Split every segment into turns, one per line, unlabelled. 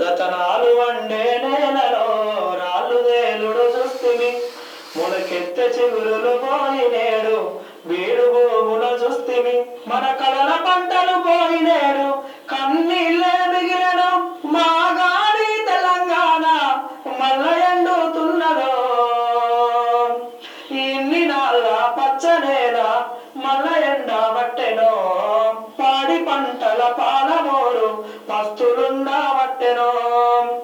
రతనాలు వండే నేలలో రాళ్ళు వేలుడు చూస్తిమి మునకెత్త చిగురులు పోయినేడు వీడు భూముల చూస్తిమి మన కళల పంటలు పోయినేడు కన్నీళ్ళు పంటల పాలమోరు పస్తులుండవట్టెనో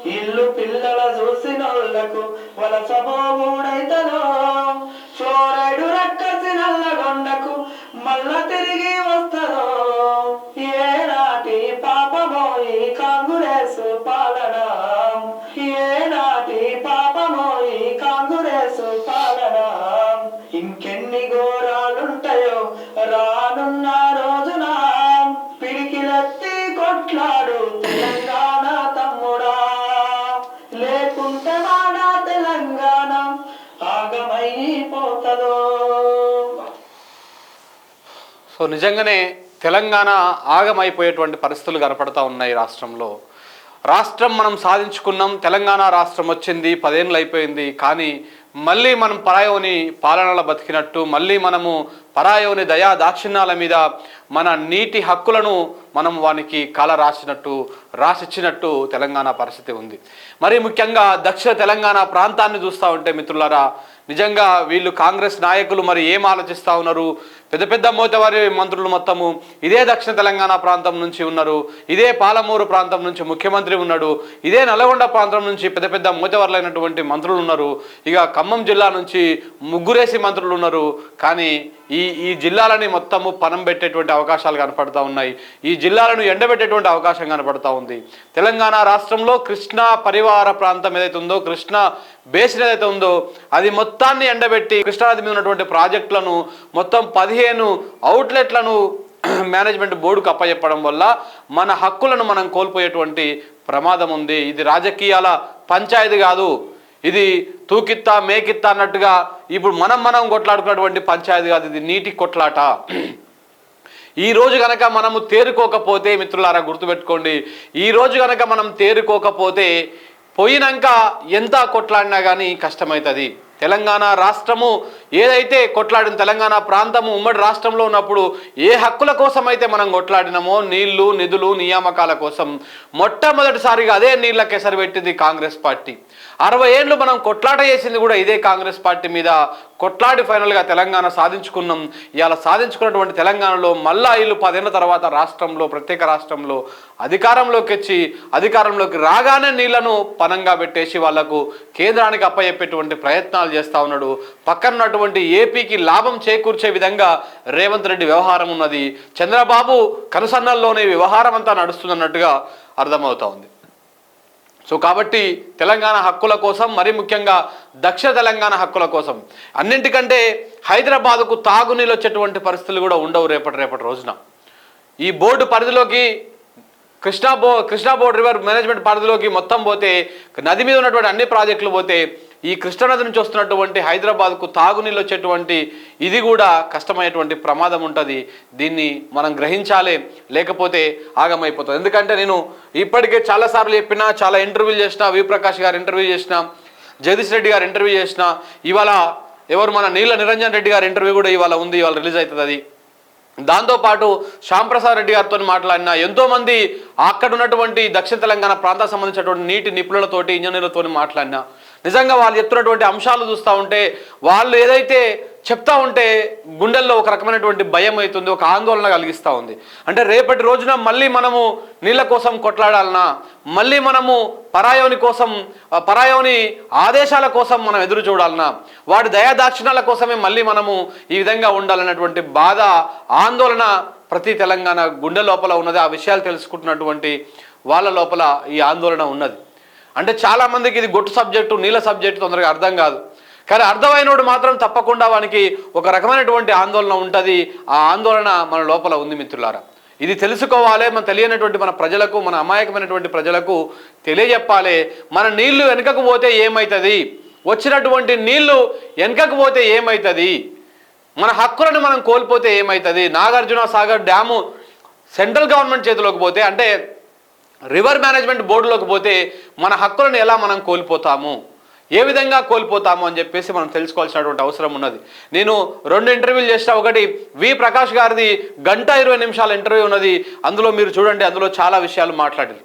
ఇల్లు పిల్లల చూసినోళ్ళకు వలస పోవుడైతనో. ఫ్లోరైడు రక్కసి నల్లగొండకు మల్ల తిరిగి వస్తదో. ఏనాటి పాపమోయి కాంగ్రెస్ పాలన. ఏనాటి పాపమోయి కాంగ్రెస్ పాలన. ఇంకెన్ని ఘోరాలుంటాయో రా
సో నిజంగానే తెలంగాణ ఆగమైపోయేటువంటి పరిస్థితులు కనపడతా ఉన్నాయి రాష్ట్రంలో. రాష్ట్రం మనం సాధించుకున్నాం తెలంగాణ రాష్ట్రం వచ్చింది పదేళ్ళు అయిపోయింది కానీ మళ్ళీ మనం పరాయోని పాలనలో బతికినట్టు మళ్ళీ మనము పరాయోని దయా దాక్షిణ్యాల మీద మన నీటి హక్కులను మనం వానికి కాల రాసినట్టు రాసిచ్చినట్టు తెలంగాణ పరిస్థితి ఉంది. మరి ముఖ్యంగా దక్షిణ తెలంగాణ ప్రాంతాన్ని చూస్తూ ఉంటే మిత్రులారా నిజంగా వీళ్ళు కాంగ్రెస్ నాయకులు మరి ఏం ఆలోచిస్తూ ఉన్నారు? పెద్ద పెద్ద మోతవారి మంత్రులు మొత్తము ఇదే దక్షిణ తెలంగాణ ప్రాంతం నుంచి ఉన్నారు. ఇదే పాలమూరు ప్రాంతం నుంచి ముఖ్యమంత్రి ఉన్నాడు. ఇదే నల్గొండ ప్రాంతం నుంచి పెద్ద పెద్ద మోతవర్లైనటువంటి మంత్రులు ఉన్నారు. ఇక ఖమ్మం జిల్లా నుంచి ముగ్గురేసి మంత్రులు ఉన్నారు. కానీ ఈ ఈ జిల్లాలని మొత్తము పనం పెట్టేటువంటి అవకాశాలు కనపడతా ఉన్నాయి. ఈ జిల్లాలను ఎండబెట్టేటువంటి అవకాశం కనపడతా ఉంది. తెలంగాణ రాష్ట్రంలో కృష్ణా పరివార ప్రాంతం ఏదైతే ఉందో కృష్ణా బేసిన్ ఏదైతే ఉందో అది మొత్తాన్ని ఎండబెట్టి కృష్ణానది మీద ఉన్నటువంటి ప్రాజెక్టులను మొత్తం పదిహేను అవుట్లెట్లను మేనేజ్మెంట్ బోర్డుకు అప్పచెప్పడం వల్ల మన హక్కులను మనం కోల్పోయేటువంటి ప్రమాదం ఉంది. ఇది రాజకీయాల పంచాయతీ కాదు. ఇది తూకిత్తా మేకిత్తా అన్నట్టుగా ఇప్పుడు మనం మనం కొట్లాడుకున్నటువంటి పంచాయతీ కాదు. ఇది నీటి కొట్లాట. ఈ రోజు కనుక మనము తేరుకోకపోతే మిత్రులారా గుర్తుపెట్టుకోండి. ఈ రోజు కనుక మనం తేరుకోకపోతే పోయినాక ఎంత కొట్లాడినా కానీ కష్టమవుతుంది. తెలంగాణ రాష్ట్రము ఏదైతే కొట్లాడిన తెలంగాణ ప్రాంతము ఉమ్మడి రాష్ట్రంలో ఉన్నప్పుడు ఏ హక్కుల కోసం అయితే మనం కొట్లాడినామో నీళ్ళు నిధులు నియామకాల కోసం మొట్టమొదటిసారిగా అదే నీళ్ళ ఎసరు పెట్టింది కాంగ్రెస్ పార్టీ. అరవై ఏళ్ళు మనం కొట్లాట చేసింది కూడా ఇదే కాంగ్రెస్ పార్టీ మీద కొట్లాడి ఫైనల్గా తెలంగాణ సాధించుకున్నాం. ఇవాళ సాధించుకున్నటువంటి తెలంగాణలో మళ్ళా ఇల్లు పదేళ్ళ తర్వాత రాష్ట్రంలో ప్రత్యేక రాష్ట్రంలో అధికారంలోకి వచ్చి అధికారంలోకి రాగానే నీళ్ళను పనంగా పెట్టేసి వాళ్ళకు కేంద్రానికి అప్పయ్యేటువంటి ప్రయత్నాలు చేస్తా ఉన్నాడు. పక్కన ఉన్నటువంటి ఏపీకి లాభం చేకూర్చే విధంగా రేవంత్ రెడ్డి వ్యవహారం ఉన్నది. చంద్రబాబు కనుసన్నల్లోనే వ్యవహారం అంతా నడుస్తుందన్నట్టుగా అర్థమవుతా ఉంది. సో కాబట్టి తెలంగాణ హక్కుల కోసం మరి ముఖ్యంగా దక్షిణ తెలంగాణ హక్కుల కోసం అన్నింటికంటే హైదరాబాదుకు తాగునీళ్ళు వచ్చేటువంటి పరిస్థితులు కూడా ఉండవు రేపటి రేపటి రోజున. ఈ బోర్డు పరిధిలోకి కృష్ణా బో కృష్ణా బోర్డు రివర్ మేనేజ్మెంట్ పరిధిలోకి మొత్తం పోతే నది మీద ఉన్నటువంటి అన్ని ప్రాజెక్టులు పోతే ఈ కృష్ణానది నుంచి వస్తున్నటువంటి హైదరాబాద్కు తాగునీళ్ళు వచ్చేటువంటి ఇది కూడా కష్టమైనటువంటి ప్రమాదం ఉంటుంది. దీన్ని మనం గ్రహించాలి లేకపోతే ఆగమైపోతుంది. ఎందుకంటే నేను ఇప్పటికే చాలాసార్లు చెప్పినా చాలా ఇంటర్వ్యూలు చేసిన విప్రకాష్ గారు ఇంటర్వ్యూ చేసిన జగదీష్ రెడ్డి గారు ఇంటర్వ్యూ చేసిన ఇవాళ ఎవరు మన నీళ్ళ నిరంజన్ రెడ్డి గారి ఇంటర్వ్యూ కూడా ఇవాళ ఉంది ఇవాళ రిలీజ్ అవుతుంది అది. దాంతోపాటు శ్యాంప్రసాద్ రెడ్డి గారితో మాట్లాడిన ఎంతోమంది అక్కడ ఉన్నటువంటి దక్షిణ తెలంగాణ ప్రాంతానికి సంబంధించినటువంటి నీటి నిపుణులతోటి ఇంజనీర్లతో మాట్లాడినా నిజంగా వాళ్ళు చెప్తున్నటువంటి అంశాలు చూస్తూ ఉంటే వాళ్ళు ఏదైతే చెప్తా ఉంటే గుండెల్లో ఒక రకమైనటువంటి భయం అవుతుంది ఒక ఆందోళన కలిగిస్తూ ఉంది. అంటే రేపటి రోజున మళ్ళీ మనము నీళ్ళ కోసం కొట్లాడాలనా? మళ్ళీ మనము పరాయోని కోసం పరాయోని ఆదేశాల కోసం మనం ఎదురు చూడాలనా? వాడి దయాదాక్షిణాల కోసమే మళ్ళీ మనము ఈ విధంగా ఉండాలన్నటువంటి బాధ ఆందోళన ప్రతి తెలంగాణ గుండె లోపల ఉన్నది. ఆ విషయాలు తెలుసుకుంటున్నటువంటి వాళ్ళ లోపల ఈ ఆందోళన ఉన్నది. అంటే చాలా మందికి ఇది గొట్టు సబ్జెక్టు నీళ్ళ సబ్జెక్టు తొందరగా అర్థం కాదు. కానీ అర్థమైనోడు మాత్రం తప్పకుండా వానికి ఒక రకమైనటువంటి ఆందోళన ఉంటుంది. ఆ ఆందోళన మన లోపల ఉంది మిత్రులారా. ఇది తెలుసుకోవాలి మన తెలియనటువంటి మన ప్రజలకు మన అమాయకమైనటువంటి ప్రజలకు తెలియజెప్పాలి. మన నీళ్ళు వెనుకకు పోతే ఏమవుతుంది వచ్చినటువంటి నీళ్ళు వెనుకకు పోతే ఏమవుతుంది మన హక్కులను మనం కోల్పోతే ఏమవుతుంది Nagarjuna Sagar dam central government చేతిలోకి పోతే అంటే రివర్ మేనేజ్మెంట్ బోర్డులోకి పోతే మన హక్కులను ఎలా మనం కోల్పోతాము? ఏ విధంగా కోల్పోతాము అని చెప్పేసి మనం తెలుసుకోవాల్సినటువంటి అవసరం ఉన్నది. నేను రెండు ఇంటర్వ్యూలు చేసిన ఒకటి వి ప్రకాష్ గారిది గంట ఇరవై నిమిషాల ఇంటర్వ్యూ ఉన్నది. అందులో మీరు చూడండి అందులో చాలా విషయాలు మాట్లాడారు.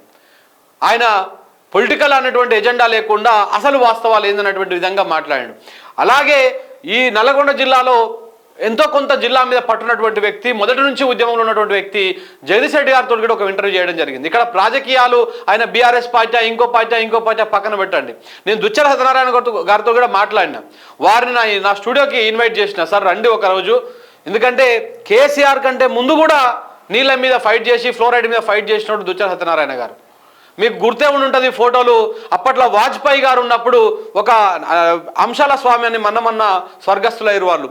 ఆయన పొలిటికల్ అన్నటువంటి ఎజెండా లేకుండా అసలు వాస్తవాలు ఏందన్నటువంటి విధంగా మాట్లాడాడు. అలాగే ఈ నల్గొండ జిల్లాలో ఎంతో కొంత జిల్లా మీద పట్టున్నటువంటి వ్యక్తి మొదటి నుంచి ఉద్యమంలో ఉన్నటువంటి వ్యక్తి జగదీష్ రెడ్డి గారితో కూడా ఒక ఇంటర్వ్యూ చేయడం జరిగింది. ఇక్కడ రాజకీయాలు ఆయన బీఆర్ఎస్ పార్టీ ఇంకో పార్టీ ఇంకో పార్టీ పక్కన పెట్టండి. నేను దుచ్చల సత్యనారాయణ గారితో కూడా మాట్లాడినా. వారిని నా నా స్టూడియోకి ఇన్వైట్ చేసిన. సార్ రండి ఒకరోజు ఎందుకంటే కేసీఆర్ కంటే ముందు కూడా నీళ్ళ మీద ఫైట్ చేసి ఫ్లోరైడ్ మీద ఫైట్ చేసినట్టు దుచ్చల సత్యనారాయణ గారు. మీకు గుర్తే ఉండి ఉంటుంది ఫోటోలు. అప్పట్లో వాజ్పేయి గారు ఉన్నప్పుడు ఒక అంశాల స్వామి అని మొన్న మొన్న స్వర్గస్థులయ్యారు వాళ్ళు.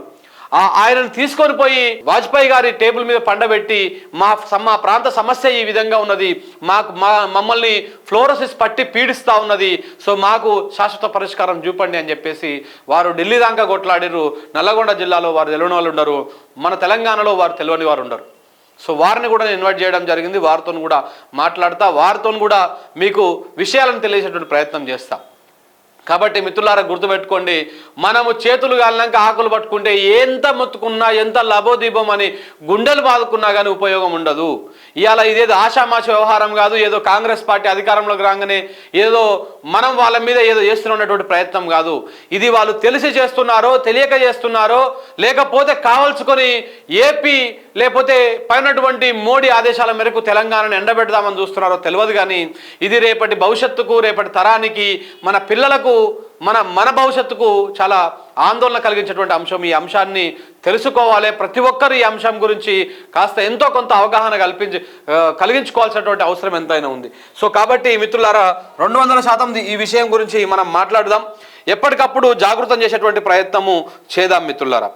ఆయనను తీసుకొని పోయి వాజ్పేయి గారి టేబుల్ మీద పండబెట్టి మా మా ప్రాంత సమస్య ఈ విధంగా ఉన్నది. మాకు మా మమ్మల్ని ఫ్లోరోసిస్ పట్టి పీడిస్తూ ఉన్నది. సో మాకు శాశ్వత పరిష్కారం చూపండి అని చెప్పేసి వారు ఢిల్లీ దాకా కొట్లాడిరు నల్లగొండ జిల్లాలో వారు తెలియని వాళ్ళు ఉండరు. మన తెలంగాణలో వారు తెలియని వారు ఉండరు. సో వారిని కూడా నేను ఇన్వైట్ చేయడం జరిగింది. వారితో కూడా మాట్లాడతా వారితో కూడా మీకు విషయాలను తెలియజేసేటువంటి ప్రయత్నం చేస్తా. కాబట్టి మిత్రులారా గుర్తుపెట్టుకోండి మనము చేతులు కాలినాక ఆకులు పట్టుకుంటే ఎంత మొత్తుకున్నా ఎంత లభోదీపం అని గుండెలు బాదుకున్నా కానీ ఉపయోగం ఉండదు. ఇవాళ ఇదేదో ఆషామాష వ్యవహారం కాదు ఏదో కాంగ్రెస్ పార్టీ అధికారంలోకి రాగానే ఏదో మనం వాళ్ళ మీద ఏదో చేస్తున్నటువంటి ప్రయత్నం కాదు. ఇది వాళ్ళు తెలిసి చేస్తున్నారో తెలియక చేస్తున్నారో లేకపోతే కావలసుకొని ఏపీ లేకపోతే పైనటువంటి మోడీ ఆదేశాల మేరకు తెలంగాణను ఎండబెడదామని చూస్తున్నారో తెలియదు కానీ ఇది రేపటి భవిష్యత్తుకు రేపటి తరానికి మన పిల్లలకు మన మన భవిష్యత్తుకు చాలా ఆందోళన కలిగించేటువంటి అంశం. ఈ అంశాన్ని తెలుసుకోవాలి. ప్రతి ఒక్కరు ఈ అంశం గురించి కాస్త ఎంతో కొంత అవగాహన కల్పించి కలిగించుకోవాల్సినటువంటి అవసరం ఎంతైనా ఉంది. సో కాబట్టి మిత్రులారా రెండు వందల శాతం ఈ విషయం గురించి మనం మాట్లాడదాం. ఎప్పటికప్పుడు జాగృతం చేసేటువంటి ప్రయత్నము చేద్దాం మిత్రులారా.